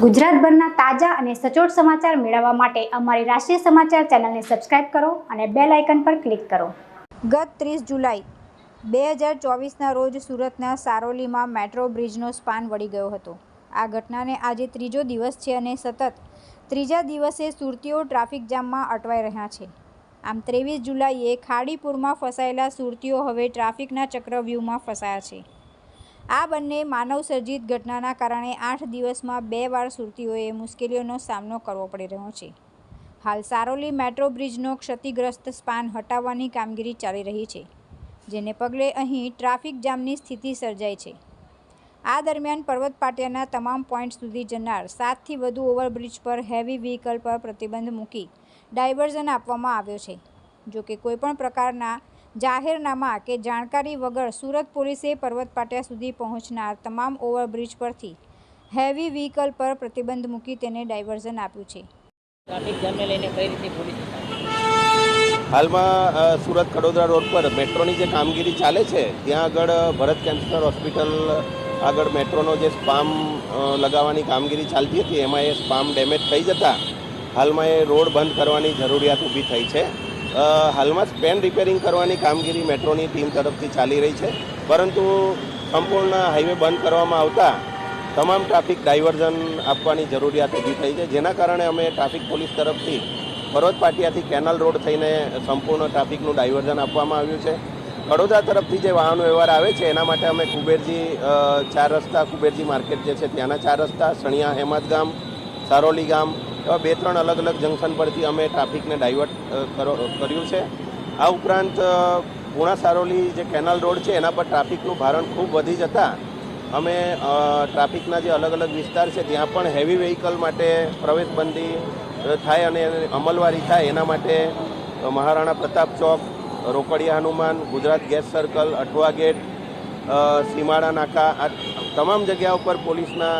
ગુજરાતભરના તાજા અને સચોટ સમાચાર મેળવવા માટે અમારી રાષ્ટ્રીય સમાચાર ચેનલને સબસ્ક્રાઇબ કરો અને બેલ આઇકન પર ક્લિક કરો. ગત ત્રીસ જુલાઈ, બે હજાર ચોવીસના રોજ સુરતના સારોલીમાં મેટ્રો બ્રિજનો સ્પાન વળી ગયો હતો. આ ઘટનાને આજે ત્રીજો દિવસ છે અને સતત ત્રીજા દિવસે સુરતીઓ ટ્રાફિક જામમાં અટવાઈ રહ્યા છે. આમ ત્રેવીસ જુલાઈએ ખાડીપુરમાં ફસાયેલા સુરતીઓ હવે ટ્રાફિકના ચક્રવ્યૂહમાં ફસાયા છે. આ બંને માનવસર્જિત ઘટનાના કારણે આઠ દિવસમાં બે વાર સુરતીઓએ મુશ્કેલીઓનો સામનો કરવો પડી રહ્યો છે. હાલ સારોલી મેટ્રો બ્રિજનો ક્ષતિગ્રસ્ત સ્પાન હટાવવાની કામગીરી ચાલી રહી છે, જેને પગલે અહીં ટ્રાફિક જામની સ્થિતિ સર્જાઈ છે. આ દરમિયાન પર્વત પાટિયાના તમામ પોઈન્ટ સુધી જનાર સાતથી વધુ ઓવરબ્રિજ પર હેવી વ્હીકલ પર પ્રતિબંધ મૂકી ડાયવર્ઝન આપવામાં આવ્યો છે. જોકે કોઈપણ પ્રકારના જાહેરનામા કે જાણકારી વગર સુરત પોલીસે પર્વત પાટિયા સુધી પહોંચનાર તમામ ઓવરબ્રિજ પરથી હેવી વ્હીકલ પર પ્રતિબંધ મૂકી તેને ડાયવર્ઝન આપ્યું છે. હાલમાં સુરત કડોદરા રોડ પર મેટ્રોની જે કામગીરી ચાલે છે ત્યાં આગળ ભરત કેન્સર હોસ્પિટલ આગળ મેટ્રોનો જે સ્પામ લગાવવાની કામગીરી ચાલતી હતી એમાં એ સ્પામ ડેમેજ થઈ જતા હાલમાં એ રોડ બંધ કરવાની જરૂરિયાત ઊભી થઈ છે. હાલમાં સ્પેન રિપેરિંગ કરવાની કામગીરી મેટ્રોની ટીમ તરફથી ચાલી રહી છે. પરંતુ સંપૂર્ણ હાઈવે બંધ કરવામાં આવતા તમામ ટ્રાફિક ડાયવર્ઝન આપવાની જરૂરિયાત ઊભી થઈ છે. જેના કારણે અમે ટ્રાફિક પોલીસ તરફથી પર્વત પાટિયાથી કેનલ રોડ થઈને સંપૂર્ણ ટ્રાફિકનું ડાયવર્ઝન આપવામાં આવ્યું છે. કડોદરા તરફથી જે વાહન વ્યવહાર આવે છે, એના માટે અમે કુબેરજી ચાર રસ્તા, કુબેરજી માર્કેટ જે છે, ત્યાંના ચાર રસ્તા, સણિયા હેમત ગામ, સારોલી ગામ એવા બે ત્રણ અલગ અલગ જંકશન પરથી અમે ટ્રાફિકને ડાયવર્ટ કરો- કર્યું છે. આ ઉપરાંત પૂણા સારોલી જે કેનલ રોડ છે, એના પર ટ્રાફિકનું ભારણ ખૂબ વધી જતાં અમે ટ્રાફિકના જે અલગ અલગ વિસ્તાર છે, ત્યાં પણ હેવી વેહિકલ માટે પ્રવેશબંધી થાય અને અમલવારી થાય એના માટે મહારાણા પ્રતાપ ચોક, Rokadiya Hanuman, Gujarat gas circle, Athwa gate Simada નાકા, આ તમામ જગ્યા ઉપર પોલીસના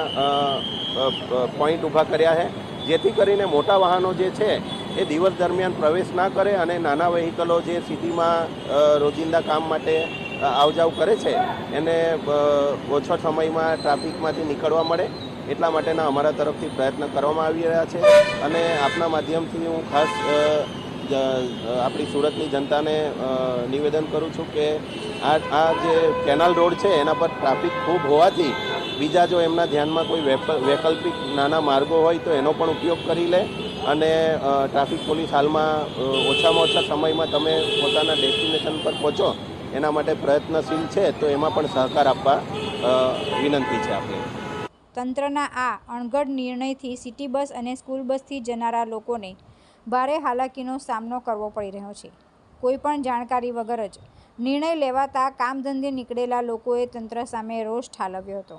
પોઈન્ટ ઊભા કર્યા છે. જેથી કરીને મોટા વાહનો જે છે, એ દિવસ દરમિયાન પ્રવેશ ના કરે અને નાના વ્હીકલો જે સિટીમાં રોજિંદા કામ માટે આવજાવ કરે છે, એને ઓછો સમયમાં ટ્રાફિકમાંથી નીકળવા મળે. એટલા માટેના અમારા તરફથી પ્રયત્ન કરવામાં આવી રહ્યા છે. અને આપના માધ્યમથી હું ખાસ આપણી સુરતની જનતાને નિવેદન કરું છું કે આ આ જે કેનાલ રોડ છે, એના પર ટ્રાફિક ખૂબ હોવાથી બીજા જો એમના ધ્યાનમાં કોઈ વૈકલ્પિક નાના માર્ગો હોય તો એનો પણ ઉપયોગ કરી લે અને ટ્રાફિક પોલીસ હાલમાં ઓછામાં ઓછા સમયમાં તમે પોતાના ડેસ્ટિનેશન પર પહોંચો, એના માટે પ્રયત્નશીલ છે તો એમાં પણ સહકાર આપવા વિનંતી છે આપણે તંત્રના આ અણઘડ નિર્ણયથી સિટી બસ અને સ્કૂલ બસથી જનારા લોકોને ભારે હાલાકીનો સામનો કરવો પડી રહ્યો છે. કોઈ પણ જાણકારી વગર જ નિર્ણય લેવાતા કામધંધે નીકળેલા લોકોએ તંત્ર સામે રોષ ઠાલવ્યો હતો.